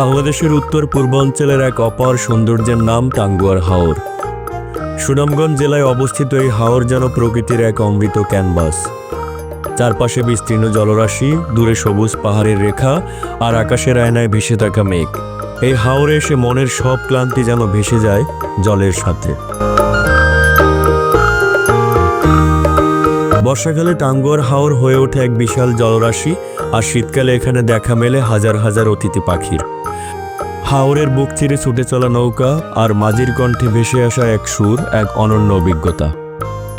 বাংলাদেশের উত্তর পূর্বাঞ্চলের এক অপার সৌন্দর্যের নাম টাঙ্গুয়ার হাওর। সুনামগঞ্জ জেলায় অবস্থিত এই হাওর যেন প্রকৃতির এক অমৃত ক্যানভাস। চারপাশে বিস্তীর্ণ জলরাশি, দূরে সবুজ পাহাড়ের রেখা আর আকাশের আয়নায় ভেসে থাকা মেঘ। এই হাওরে এসে মনের সব ক্লান্তি যেন ভেসে যায় জলের সাথে। বর্ষাকালে টাঙ্গুয়ার হাওর হয়ে ওঠে এক বিশাল জলরাশি আর শীতকালে এখানে দেখা মেলে হাজার হাজার অতিথি পাখির। হাওরের বুক চিরে ছুটে চলা নৌকা আর মাঝির কণ্ঠে ভেসে আসা এক সুর, এক অনন্য অভিজ্ঞতা।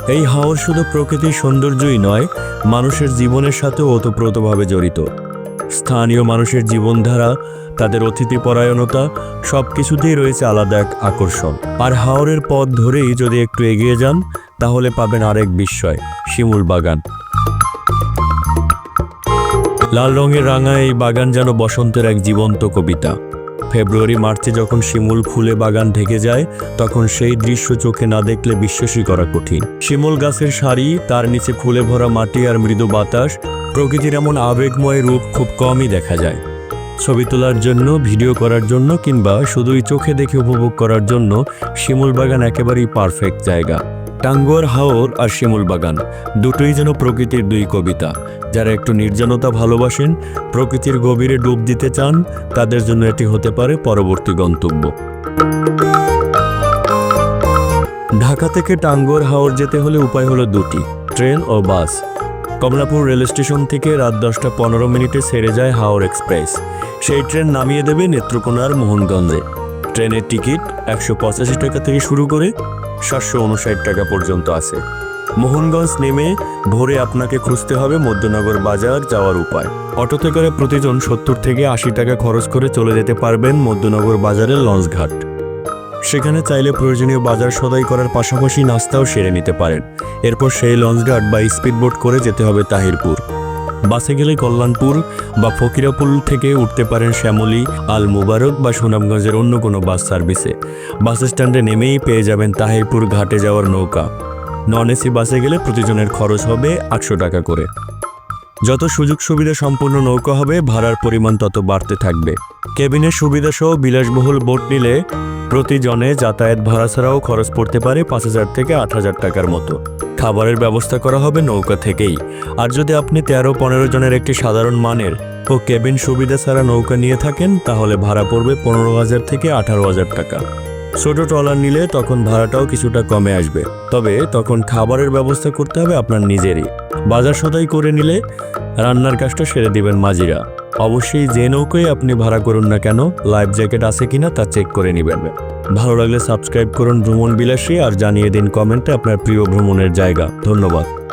এই হাওর শুধু প্রকৃতির সৌন্দর্যই নয়, মানুষের জীবনের সাথেও ওতপ্রোতভাবে জড়িত। স্থানীয় মানুষের জীবনধারা, তাদের অতিথি পরায়ণতা সব কিছুতেই রয়েছে আলাদা এক আকর্ষণ। আর হাওরের পথ ধরেই যদি একটু এগিয়ে যান, তাহলে পাবেন আরেক বিস্ময়, শিমুল বাগান। লাল রঙের রাঙা এই বাগান যেন বসন্তের এক জীবন্ত কবিতা। ফেব্রুয়ারি, মার্চে যখন শিমুল ফুলে বাগান ঢেকে যায়, তখন সেই দৃশ্য চোখে না দেখলে বিশ্বাসই করা কঠিন। শিমুল গাছের সারি, তার নিচে ফুলে ভরা মাটি আর মৃদু বাতাস, প্রকৃতির এমন আবেগময় রূপ খুব কমই দেখা যায়। ছবি তোলার জন্য, ভিডিও করার জন্য কিংবা শুধুই চোখে দেখে উপভোগ করার জন্য শিমুল বাগান একেবারেই পারফেক্ট জায়গা। টাঙ্গুয়ার, হাওর আর শিমুল বাগান, দুটোই যেন প্রকৃতির দুই কবিতা। যারা একটু নির্জনতা ভালোবাসেন, প্রকৃতির গভীরে ডুব দিতে চান, তাদের জন্য এটি হতে পারে পরবর্তী গন্তব্য। ঢাকা থেকে টাঙ্গুয়ার, হাওর যেতে হলে উপায় হলো দুটি, ট্রেন ও বাস। কমলাপুর রেল স্টেশন থেকে রাত দশটা পনেরো মিনিটে ছেড়ে যায় হাওর এক্সপ্রেস। সেই ট্রেন নামিয়ে দেবে নেত্রকোনার মোহনগঞ্জে। ট্রেনের টিকিট একশো পঁচাশি টাকা থেকে শুরু করে সাতশো উনষাট টাকা পর্যন্ত আছে। মোহনগঞ্জ নেমে ভোরে আপনাকে খুঁজতে হবে মধ্যনগর বাজার যাওয়ার উপায়। অটোতে করে প্রতিজন সত্তর থেকে আশি টাকা খরচ করে চলে যেতে পারবেন মধ্যনগর বাজারের লঞ্চঘাট সেখানে চাইলে প্রয়োজনীয় বাজার সদাই করার পাশাপাশি নাস্তাও সেরে নিতে পারেন। এরপর সেই লঞ্চঘাট বা স্পিডবোট করে যেতে হবে তাহিরপুর। বাসে গেলে কল্যাণপুর বা ফকিরাপুল থেকে উঠতে পারেন শ্যামলী, আল মুবারক বা সুনামগঞ্জের অন্য কোনো বাস সার্ভিসে। বাস স্ট্যান্ডে নেমেই পেয়ে যাবেন তাহিরপুর ঘাটে যাওয়ার নৌকা। নন এসি বাসে গেলে প্রতিজনের খরচ হবে আটশো টাকা করে। যত সুযোগ সুবিধা সম্পূর্ণ নৌকা হবে, ভাড়ার পরিমাণ তত বাড়তে থাকবে। কেবিনের সুবিধা সহ বিলাসবহুল বোট নিলে প্রতিজনে যাতায়াত ভাড়া ছাড়াও খরচ পড়তে পারে পাঁচ হাজার থেকে আট হাজার টাকার মতো। খাবারের ব্যবস্থা করা হবে নৌকা থেকেই। আর যদি আপনি তেরো পনেরো জনের একটি সাধারণ মানের ও কেবিন সুবিধা ছাড়া নৌকা নিয়ে থাকেন, তাহলে ভাড়া পড়বে পনেরো হাজার থেকে আঠারো হাজার টাকা। ছোট ট্রলার নিলে তখন ভাড়াটাও কিছুটা কমে আসবে। তবে তখন খাবারের ব্যবস্থা করতে হবে আপনার নিজেরই। বাজার সদাই করে নিলে রান্নার কাজটা সেরে দিবেন মাঝিরা। অবশ্যই যে নৌকোয় আপনি ভাড়া করুন না কেন, লাইফ জ্যাকেট আছে কিনা তা চেক করে নেবেন। ভালো লাগলে সাবস্ক্রাইব করুন ভ্রমণ বিলাসী আর জানিয়ে দিন কমেন্টে আপনার প্রিয় ভ্রমণের জায়গা। ধন্যবাদ।